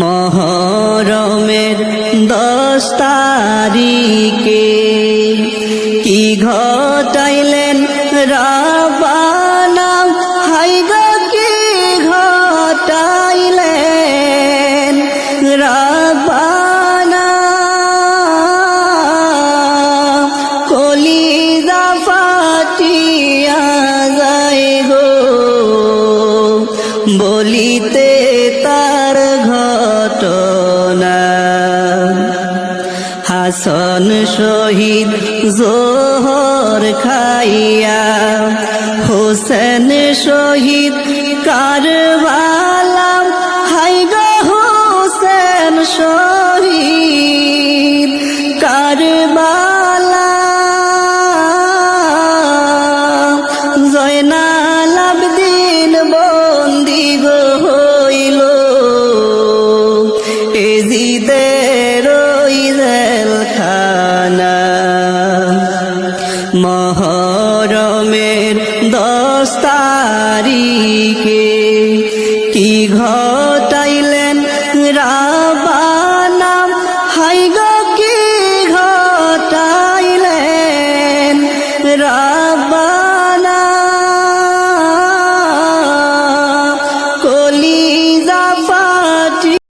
মহরমের দশ তারিখে কি ঘটাইলেন রাবানা? হাইগা কি ঘটাইলেন রাবানা? কলিজা ফাটিয়া যায় গো, বলিতে হাসন শহীদ জোহর খাইয়া, হোসেন শহীদ কারবালা হাই গো হোসেন শহীদ কারবালা। জয়নাল আবদিন বন্দি গো হইল এজিদের মহরমের দশ তারিখে কি ঘটাইলেন রাবানাম হাই গো কি ঘটাইলেন রা